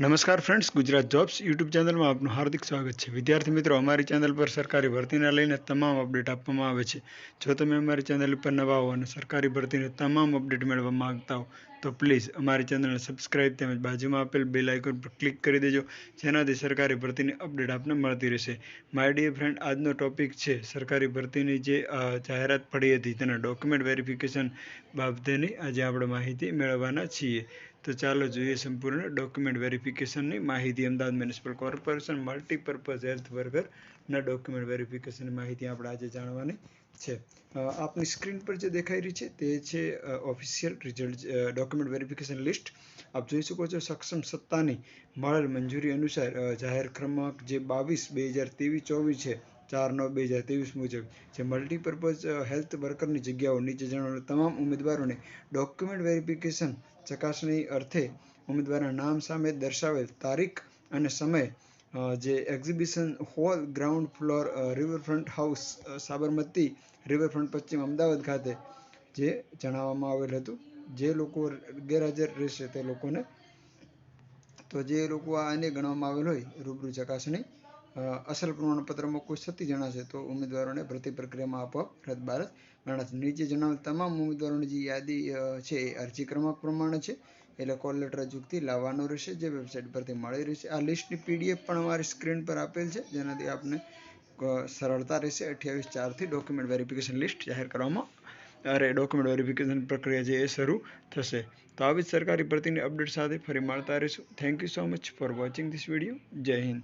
નમસ્કાર friends Gujarat jobs YouTube ચેનલમાં આપનું હાર્દિક સ્વાગત છે. વિદ્યાર્થી મિત્રો, અમારી ચેનલ પર સરકારી ભરતીને લઈને તમામ અપડેટ આપવામાં આવે છે. જો તમે અમારી ચેનલ ઉપર નવા હો અને સરકારી ભરતીને તમામ અપડેટ મેળવવા માંગતા હો તો પ્લીઝ અમારી ચેનલને સબસ્ક્રાઇબ તેમજ બાજુમાં આપેલ બેલ આઇકોન પર ક્લિક કરી દેજો, જેનાથી સરકારી ભરતીની અપડેટ આપને મળતી રહેશે. માય ડિયર ફ્રેન્ડ, આજનો ટોપિક છે સરકારી ભરતીની જે જાહેરાત પડી હતી તેના ડોક્યુમેન્ટ વેરિફિકેશન બાબતેની આજે આપણે માહિતી મેળવવાના છીએ. તો ચાલો જોઈએ સંપૂર્ણ ડોક્યુમેન્ટ વેરિફિકેશનની માહિતી. Ahmedabad municipal corporation multipurpose health વર્કરના document વેરિફિકેશનની માહિતી આપણે આજે જાણવાની છે. આપની સ્ક્રીન પર જે દેખાઈ રહી છે તે છે official result document verification list આપ જોઈ શકો છો સક્ષમ સત્તાની મળેલ મંજૂરી અનુસાર જાહેર ક્રમાંક જે બાવીસ બે હજાર ત્રેવીસ ચોવીસ છે, ચાર નવ બે હજાર ત્રેવીસ મુજબ, જે મલ્ટીપર્પઝ હેલ્થ વર્કરની જગ્યાઓ નીચે જણાવેલ તમામ ઉમેદવારોને ડોક્યુમેન્ટ વેરિફિકેશન ચકાસણી અર્થે ઉમેદવારના નામ સામે દર્શાવેલ તારીખ અને સમય જે exhibition hall ground floor riverfront house Sabarmati riverfront પશ્ચિમ અમદાવાદ ખાતે, જે જણાવવામાં આવેલ હતું. જે લોકો ગેરહાજર રહેશે તે લોકોને, તો જે લોકો આને ગણવામાં આવેલ હોય, રૂબરૂ ચકાસણી અસલ પ્રમાણપત્રમાં કોઈ થતી જણાશે તો ઉમેદવારોને ભરતી પ્રક્રિયામાં આપોઆપ રદ બારત ગણાશે. નીચે જણાવેલ તમામ ઉમેદવારોની જે યાદી છે એ અરજી ક્રમાંક પ્રમાણે છે. એટલે કોલ, લેટર અચૂકથી લાવવાનો રહેશે, જે વેબસાઇટ પરથી મળી રહેશે. આ લિસ્ટની પીડીએફ પણ અમારી સ્ક્રીન પર આપેલ છે, જેનાથી આપને સરળતા રહેશે. અઠ્યાવીસ ચારથી ડોક્યુમેન્ટ વેરિફિકેશન લિસ્ટ જાહેર કરવામાં અરે ડોક્યુમેન્ટ વેરિફિકેશન પ્રક્રિયા છે એ શરૂ થશે. તો આવી જ સરકારી ભરતીની અપડેટ સાથે ફરી મળતા રહીશું. Thank you so much for watching this video Jai Hind.